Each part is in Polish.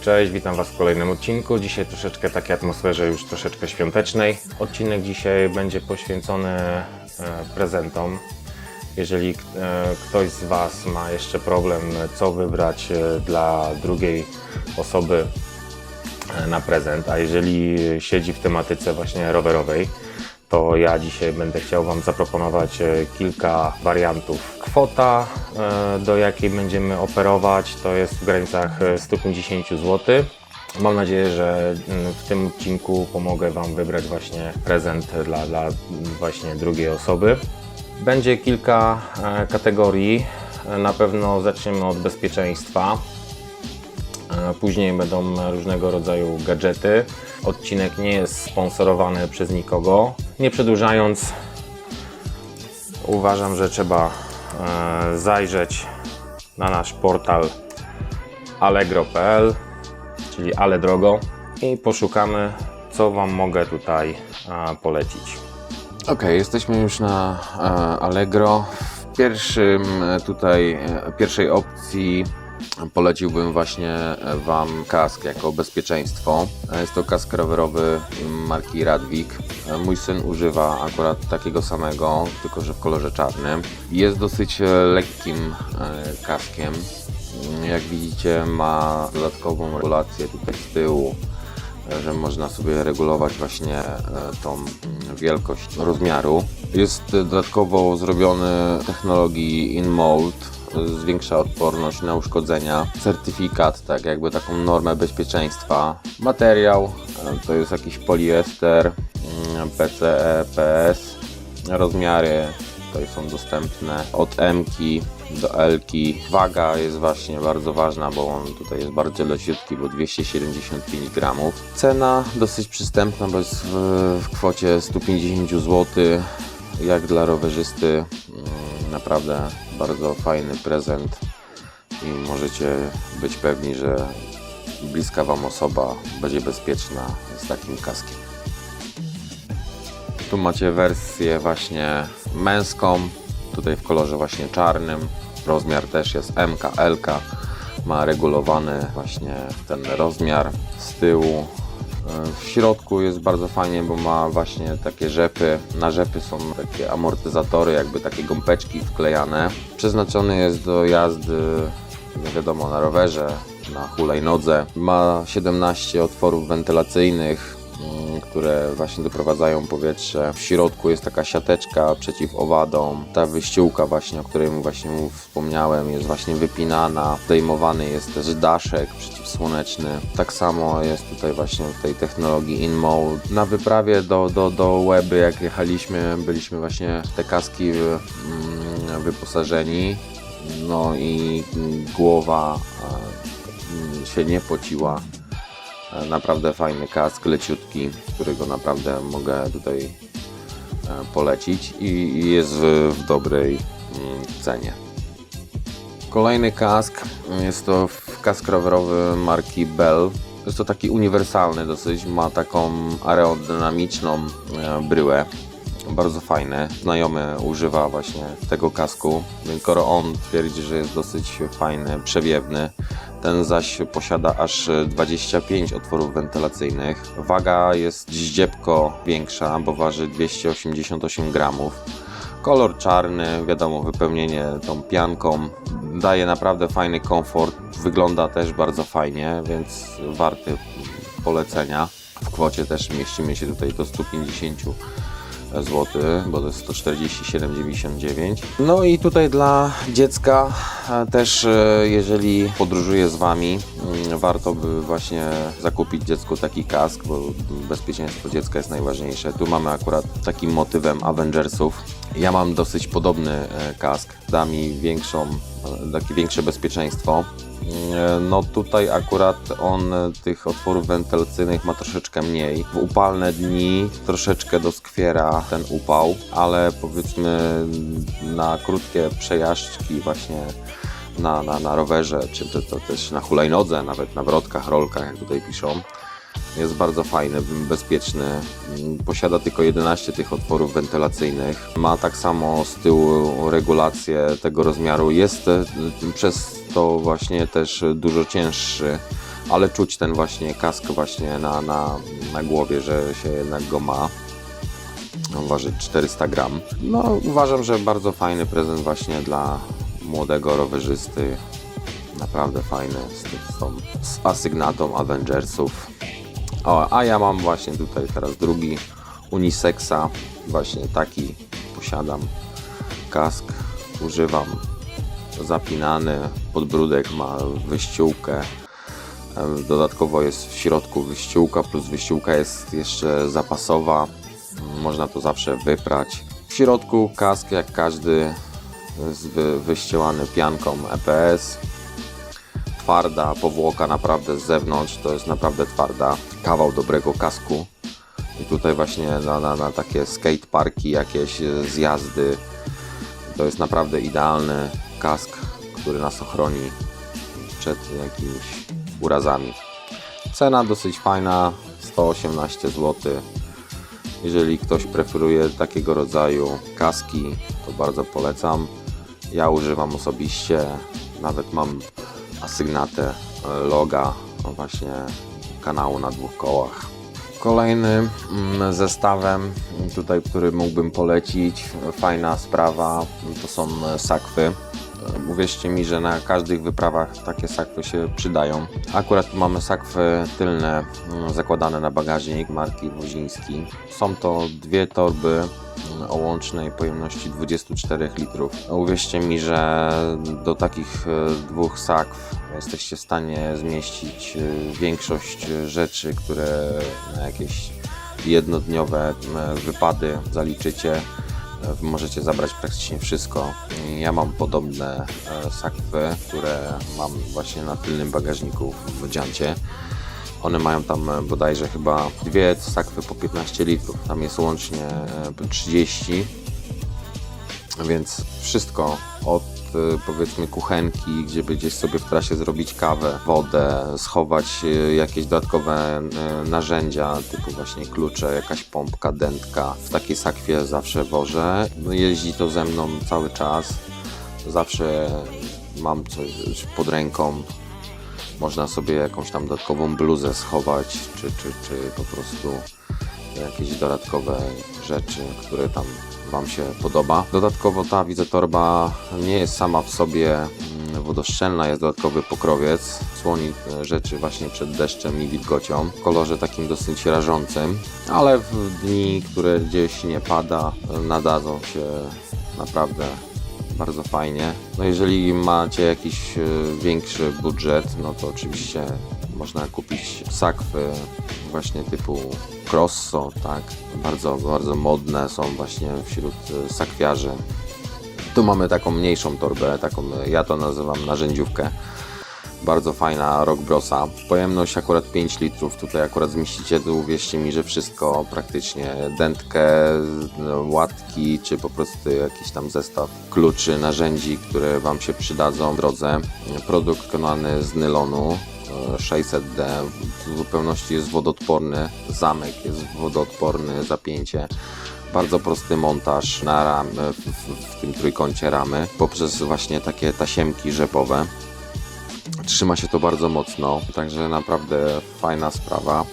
Cześć, witam Was w kolejnym odcinku. Dzisiaj troszeczkę takiej atmosferze już troszeczkę świątecznej. Odcinek dzisiaj będzie poświęcony e, prezentom. Jeżeli e, ktoś z Was ma jeszcze problem, co wybrać e, dla drugiej osoby na prezent, a jeżeli siedzi w tematyce właśnie rowerowej, to ja dzisiaj będę chciał Wam zaproponować e, kilka wariantów. Kwota, e, do jakiej będziemy operować, to jest w granicach e, 150 zł. Mam nadzieję, że mm, w tym odcinku pomogę Wam wybrać właśnie prezent dla, dla właśnie drugiej osoby. Będzie kilka e, kategorii. E, Na pewno zaczniemy od bezpieczeństwa. E, Później będą różnego rodzaju gadżety. Odcinek nie jest sponsorowany przez nikogo. Nie przedłużając, uważam, że trzeba e, zajrzeć na nasz portal allegro.pl, czyli ale drogo i poszukamy, co Wam mogę tutaj e, polecić. Okej, jesteśmy już na e, Allegro. W pierwszym e, tutaj, e, pierwszej opcji poleciłbym właśnie e, Wam kask jako bezpieczeństwo. E, Jest to kask rowerowy marki Radwik. E, Mój syn używa akurat takiego samego, tylko że w kolorze czarnym. Jest dosyć lekkim kaskiem. Jak widzicie ma dodatkową regulację tutaj z tyłu że można sobie regulować właśnie tą wielkość rozmiaru. Jest dodatkowo zrobiony technologii InMold, zwiększa odporność na uszkodzenia, certyfikat, tak jakby taką normę bezpieczeństwa. Materiał e, to jest jakiś poliester, mm, PCE, PS, rozmiary tutaj są dostępne od M do L. Waga jest właśnie bardzo ważna, bo on tutaj jest bardzo leciutki, bo 275 gramów. Cena dosyć przystępna, bo jest w, w kwocie 150 zł. Jak dla rowerzysty, mm, naprawdę bardzo fajny prezent i możecie być pewni, że bliska Wam osoba będzie bezpieczna z takim kaskiem. Tu macie wersję właśnie męską, tutaj w kolorze właśnie czarnym. Rozmiar też jest MK, LK. Ma regulowany właśnie ten rozmiar z tyłu. E, W środku jest bardzo fajnie, bo ma właśnie takie rzepy. Na rzepy są takie amortyzatory, jakby takie gąbeczki wklejane. Przeznaczony jest do jazdy, no wiadomo, na rowerze, na hulajnodze. Ma 17 otworów wentylacyjnych, które właśnie doprowadzają powietrze. W środku jest taka siateczka przeciw owadom. Ta wyściółka właśnie, o której właśnie wspomniałem, jest właśnie wypinana. Zdejmowany jest też daszek przeciwsłoneczny. Tak samo jest tutaj właśnie w tej technologii InMode. Na wyprawie do, do, do Łeby, jak jechaliśmy, byliśmy właśnie w te kaski mm, wyposażeni. No i głowa e, się nie pociła. E, Naprawdę fajny kask, leciutki, którego naprawdę mogę tutaj e, polecić i jest w, dobrej mm, cenie. Kolejny kask jest to kask rowerowy marki Bell. Jest to taki uniwersalny dosyć, ma taką aerodynamiczną e, bryłę. Bardzo fajny. Znajomy używa właśnie tego kasku. Skoro on twierdzi, że jest dosyć fajny, przewiewny, ten zaś posiada aż 25 otworów wentylacyjnych. Waga jest ździebko większa, bo waży 288 gramów. Kolor czarny, wiadomo, wypełnienie tą pianką daje naprawdę fajny komfort. Wygląda też bardzo fajnie, więc warty polecenia. W kwocie też mieścimy się tutaj do 150 zł, bo to jest 147,99. No i tutaj dla dziecka e, też, e, jeżeli podróżuje z Wami, mm, warto by właśnie zakupić dziecku taki kask, bo bezpieczeństwo dziecka jest najważniejsze. Tu mamy akurat takim motywem Avengersów. Ja mam dosyć podobny e, kask, da mi większą, takie większe bezpieczeństwo. E, No tutaj akurat on e, tych otworów wentylacyjnych ma troszeczkę mniej. W upalne dni troszeczkę doskwiera ten upał, ale powiedzmy na krótkie przejażdżki właśnie na, na, na rowerze, czy to, to też na hulajnodze, nawet na wrotkach, rolkach, jak tutaj piszą. Jest bardzo fajny, bezpieczny. Posiada tylko 11 tych otworów wentylacyjnych. Ma tak samo z tyłu regulację tego rozmiaru. Jest e, przez to właśnie też dużo cięższy ale czuć ten właśnie kask właśnie na, na, na głowie, że się jednak go ma. Waży 400 gram. No uważam, że bardzo fajny prezent właśnie dla młodego rowerzysty. Naprawdę fajny z, z, tą, z asygnatą Avengersów. O, a ja mam właśnie tutaj teraz drugi unisexa. Właśnie taki posiadam. Kask używam zapinany. Podbródek ma wyściółkę. Dodatkowo jest w środku wyściółka, plus wyściółka jest jeszcze zapasowa. Można to zawsze wyprać. W środku kask jak każdy jest wy, wyścielany pianką EPS. Twarda powłoka naprawdę z zewnątrz, to jest naprawdę twarda. Kawał dobrego kasku. I tutaj właśnie na, na, na takie skateparki, jakieś e, zjazdy, to jest naprawdę idealny kask, który nas ochroni przed jakimiś urazami. Cena dosyć fajna, 118 zł. Jeżeli ktoś preferuje takiego rodzaju kaski, to bardzo polecam. Ja używam osobiście, nawet mam asygnatę e, loga no właśnie kanału na dwóch kołach. Kolejnym mm, zestawem, tutaj, który mógłbym polecić, fajna sprawa, to są e, sakwy. Uwierzcie mi, że na każdych wyprawach takie sakwy się przydają. Akurat tu mamy sakwy tylne mm, zakładane na bagażnik marki Woziński. Są to dwie torby mm, o łącznej pojemności 24 litrów. Uwierzcie mi, że do takich e, dwóch sakw jesteście w stanie zmieścić e, większość rzeczy, które na jakieś jednodniowe m, wypady zaliczycie. E, Możecie zabrać praktycznie wszystko. Ja mam podobne e, sakwy, które mam właśnie na tylnym bagażniku w Dziancie. One mają tam e, bodajże chyba dwie sakwy po 15 litrów. Tam jest łącznie e, 30 więc wszystko od powiedzmy kuchenki, gdzie by gdzieś sobie w trasie zrobić kawę, wodę, schować y, jakieś dodatkowe y, narzędzia, typu właśnie klucze, jakaś pompka, dętka. W takiej sakwie zawsze wożę. No, jeździ to ze mną cały czas. Zawsze mam coś pod ręką. Można sobie jakąś tam dodatkową bluzę schować, czy, czy, czy po prostu jakieś dodatkowe rzeczy, które tam Wam się podoba. Dodatkowo ta widzę torba nie jest sama w sobie mm, wodoszczelna, jest dodatkowy pokrowiec, słoni e, rzeczy właśnie przed deszczem i wilgocią w kolorze takim dosyć rażącym, ale w dni, które gdzieś nie pada, nadadzą się naprawdę bardzo fajnie. No jeżeli macie jakiś e, większy budżet, no to oczywiście można kupić sakwy właśnie typu Crosso, tak, bardzo, bardzo modne są właśnie wśród e, sakwiarzy. Tu mamy taką mniejszą torbę, taką, e, ja to nazywam narzędziówkę. Bardzo fajna Rock Brosa. Pojemność akurat 5 litrów. Tutaj akurat zmieścicie, tu uwierzcie mi, że wszystko praktycznie. Dętkę, no, łatki, czy po prostu jakiś tam zestaw kluczy, narzędzi, które Wam się przydadzą w drodze. Produkt wykonany z nylonu. E, 600D w zupełności jest wodoodporny, zamek jest wodoodporny, zapięcie. Bardzo prosty montaż na ram, w, w, tym trójkącie ramy poprzez właśnie takie tasiemki rzepowe. Trzyma się to bardzo mocno, także naprawdę fajna sprawa.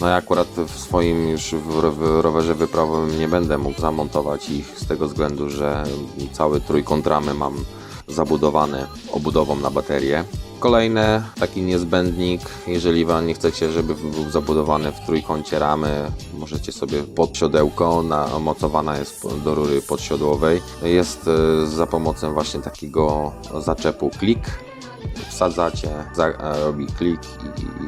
No ja akurat w swoim już w rowerze wyprawowym nie będę mógł zamontować ich z tego względu, że cały trójkąt ramy mam zabudowany obudową na baterię. Kolejny taki niezbędnik, jeżeli Wam nie chcecie, żeby był zabudowany w trójkącie ramy, możecie sobie pod siodełko, namocowana jest do rury podsiodłowej. Jest e, za pomocą właśnie takiego zaczepu klik, wsadzacie, za, e, robi klik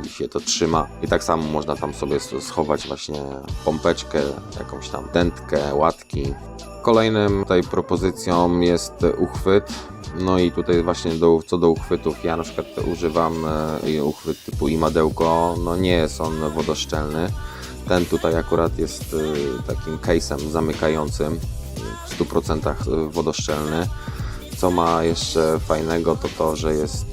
i, się to trzyma. I tak samo można tam sobie schować właśnie pompeczkę, jakąś tam dętkę, łatki. Kolejnym tutaj propozycją jest uchwyt. No i tutaj właśnie do, co do uchwytów, ja na przykład używam e, uchwyt typu imadełko, no nie jest on wodoszczelny. Ten tutaj akurat jest e, takim case'em zamykającym, w 100% wodoszczelny. Co ma jeszcze fajnego, to to, że jest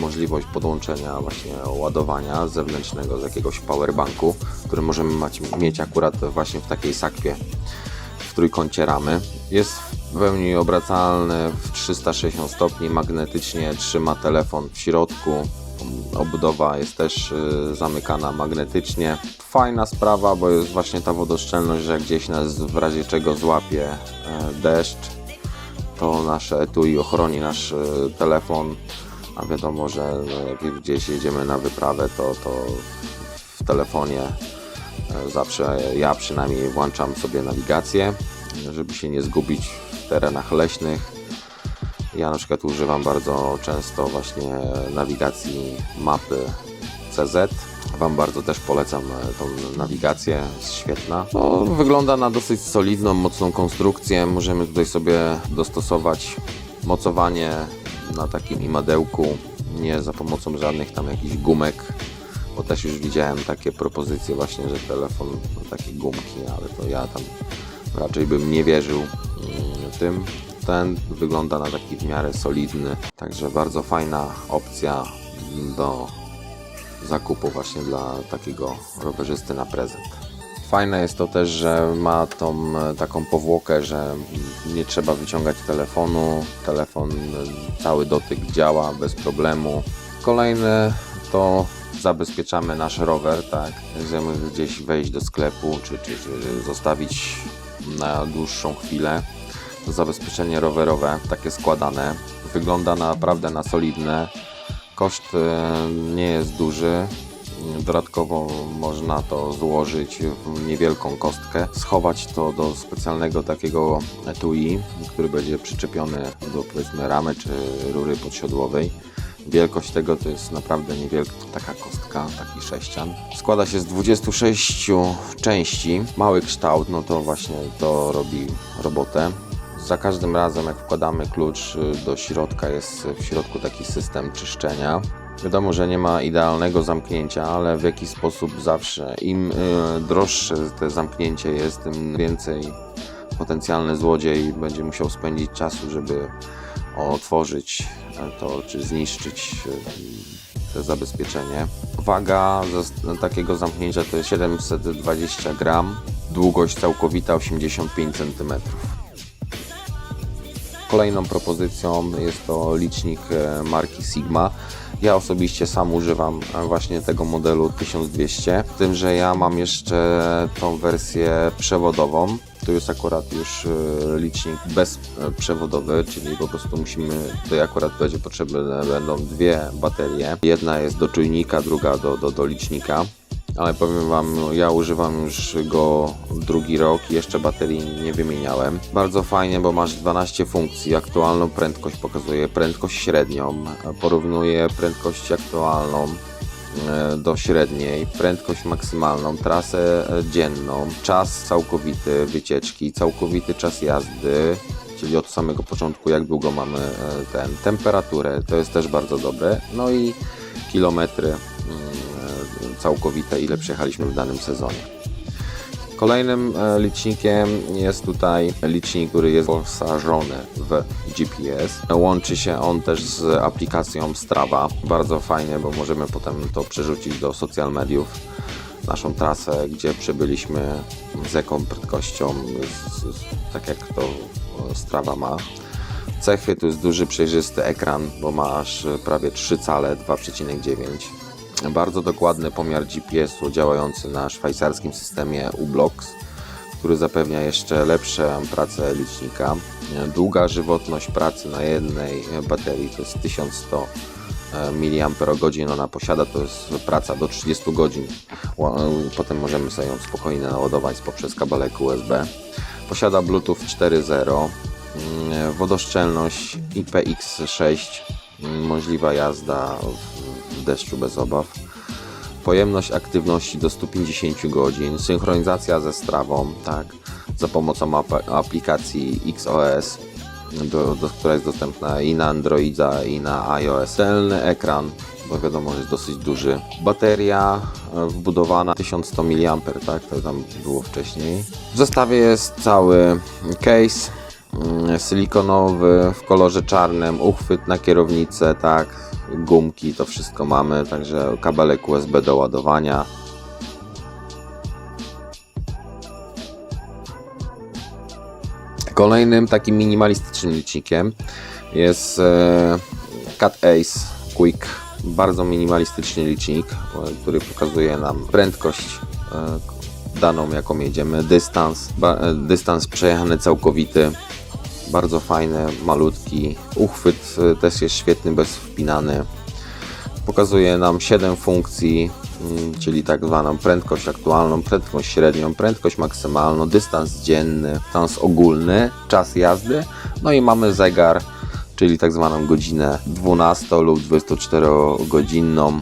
możliwość podłączenia właśnie ładowania zewnętrznego z jakiegoś powerbanku, który możemy mieć akurat właśnie w takiej sakwie w trójkącie ramy. Jest w pełni obracalny w 360 stopni, magnetycznie trzyma telefon w środku. Obudowa jest też y, zamykana magnetycznie. Fajna sprawa, bo jest właśnie ta wodoszczelność, że gdzieś nas w razie czego złapie e, deszcz, to nasze etui ochroni nasz e, telefon, a wiadomo, że no, jak gdzieś jedziemy na wyprawę, to, to w telefonie e, zawsze ja przynajmniej włączam sobie nawigację, żeby się nie zgubić terenach leśnych. Ja na przykład używam bardzo często właśnie nawigacji mapy CZ. Wam bardzo też polecam e, tą nawigację, jest świetna. No, wygląda na dosyć solidną, mocną konstrukcję. Możemy tutaj sobie dostosować mocowanie na takim imadełku, nie za pomocą żadnych tam jakichś gumek, bo też już widziałem takie propozycje właśnie, że telefon ma takie gumki, ale to ja tam raczej bym nie wierzył tym. Ten wygląda na taki w miarę solidny, także bardzo fajna opcja do zakupu właśnie dla takiego rowerzysty na prezent. Fajne jest to też, że ma tą taką powłokę, że nie trzeba wyciągać telefonu. Telefon cały dotyk działa bez problemu. Kolejne to zabezpieczamy nasz rower, tak? Chcemy gdzieś wejść do sklepu, czy, czy, czy zostawić na dłuższą chwilę. To zabezpieczenie rowerowe, takie składane, wygląda naprawdę na solidne. Koszt e, nie jest duży. Dodatkowo można to złożyć w niewielką kostkę, schować to do specjalnego takiego etui, który będzie przyczepiony do powiedzmy ramy czy rury podsiodłowej. Wielkość tego to jest naprawdę niewielka taka kostka, taki sześcian. Składa się z 26 części. Mały kształt, no to właśnie to robi robotę. Za każdym razem, jak wkładamy klucz y, do środka, jest w środku taki system czyszczenia. Wiadomo, że nie ma idealnego zamknięcia, ale w jakiś sposób zawsze im y, droższe te zamknięcie jest, tym więcej potencjalny złodziej będzie musiał spędzić czasu, żeby otworzyć to czy zniszczyć e, to zabezpieczenie. Waga takiego zamknięcia to jest 720 gram, długość całkowita 85 cm. Kolejną propozycją jest to licznik e, marki Sigma. Ja osobiście sam używam e, właśnie tego modelu 1200, z tym, że ja mam jeszcze tą wersję przewodową. Tu jest akurat już e, licznik bezprzewodowy, czyli po prostu musimy, tutaj akurat będzie potrzebne będą dwie baterie. Jedna jest do czujnika, druga do, do, do licznika. Ale powiem Wam, ja używam już go drugi rok i jeszcze baterii nie wymieniałem. Bardzo fajnie, bo masz 12 funkcji. Aktualną prędkość pokazuje, prędkość średnią, porównuje prędkość aktualną do średniej, prędkość maksymalną, trasę e, dzienną, czas całkowity wycieczki, całkowity czas jazdy, czyli od samego początku jak długo mamy e, ten, temperaturę, to jest też bardzo dobre, no i kilometry mm, e, całkowite, ile przejechaliśmy w danym sezonie. Kolejnym e, licznikiem jest tutaj licznik, który jest wyposażony w GPS. Łączy się on też z aplikacją Strava. Bardzo fajnie, bo możemy potem to przerzucić do social mediów. Naszą trasę, gdzie przebyliśmy, z jaką prędkością, z, z, tak jak to e, Strava ma. Cechy to jest duży, przejrzysty ekran, bo masz prawie 3 cale, 2,9 bardzo dokładny pomiar GPS-u działający na szwajcarskim systemie U-Blocks, który zapewnia jeszcze lepszą pracę licznika. Długa żywotność pracy na jednej baterii to jest 1100 mAh ona posiada, to jest praca do 30 godzin. Potem możemy sobie ją spokojnie naładować poprzez kabelek USB. Posiada Bluetooth 4.0, mm, wodoszczelność IPX6, mm, możliwa jazda w- deszczu bez obaw. Pojemność aktywności do 150 godzin, synchronizacja ze strawą, tak, za pomocą ap- aplikacji XOS, do, do, która jest dostępna i na Androida, i na iOS. Celny ekran, bo wiadomo, że jest dosyć duży. Bateria e, wbudowana 1100 mAh, tak, to tam było wcześniej. W zestawie jest cały case mm, silikonowy w kolorze czarnym, uchwyt na kierownicę, tak, gumki, to wszystko mamy, także kabelek USB do ładowania. Kolejnym takim minimalistycznym licznikiem jest e, Cat Ace Quick. Bardzo minimalistyczny licznik, e, który pokazuje nam prędkość e, daną, jaką jedziemy, dystans, dystans przejechany całkowity, bardzo fajny, malutki. Uchwyt e, też jest świetny, bez wpinany. Pokazuje nam 7 funkcji, mm, czyli tak zwaną prędkość aktualną, prędkość średnią, prędkość maksymalną, dystans dzienny, dystans ogólny, czas jazdy, no i mamy zegar, czyli tak zwaną godzinę 12 lub 24 godzinną.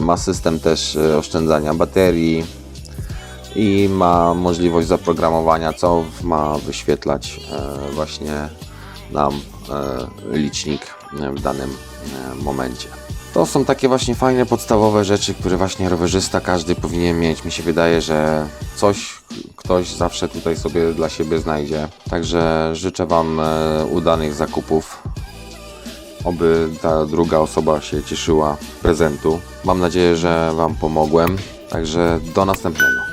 Ma system też e, oszczędzania baterii i ma możliwość zaprogramowania, co ma wyświetlać e, właśnie nam e, licznik e, w danym momencie. To są takie właśnie fajne, podstawowe rzeczy, które właśnie rowerzysta każdy powinien mieć. Mi się wydaje, że coś ktoś zawsze tutaj sobie dla siebie znajdzie. Także życzę Wam udanych zakupów. Oby ta druga osoba się cieszyła prezentu. Mam nadzieję, że Wam pomogłem. Także do następnego.